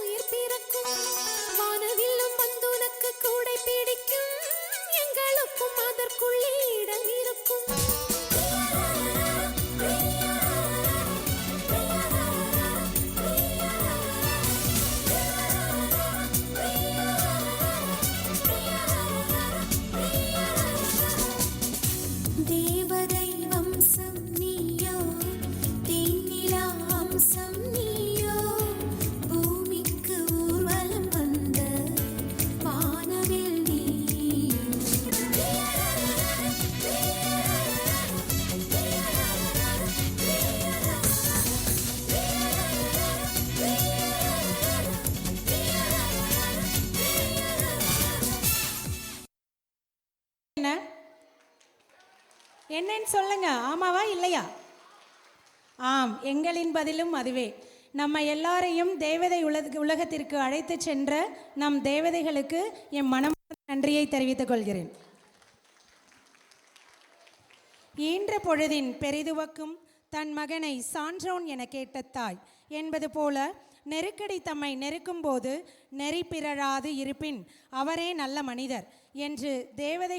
உயிர் பிறக்கும். என்னன்னு சொல்லுங்க ஆமாவா இல்லையா? ஆம் எங்களின் பதிலும் அதுவே. நம்ம எல்லாரையும் தேவதை உலக உலகத்திற்கு அழைத்து சென்ற நம் தேவதைகளுக்கு என் மனம் நன்றியை தெரிவித்துக் கொள்கிறேன். ஈன்ற பொழுதின் பெரிதுவக்கும் தன் மகனை சான்றோன் என கேட்ட தாய் என்பது போல நெருக்கடி தம்மை நெருக்கும்போது நெறி பிறழாது இருப்பின் அவரே நல்ல மனிதர் என்று தேவதை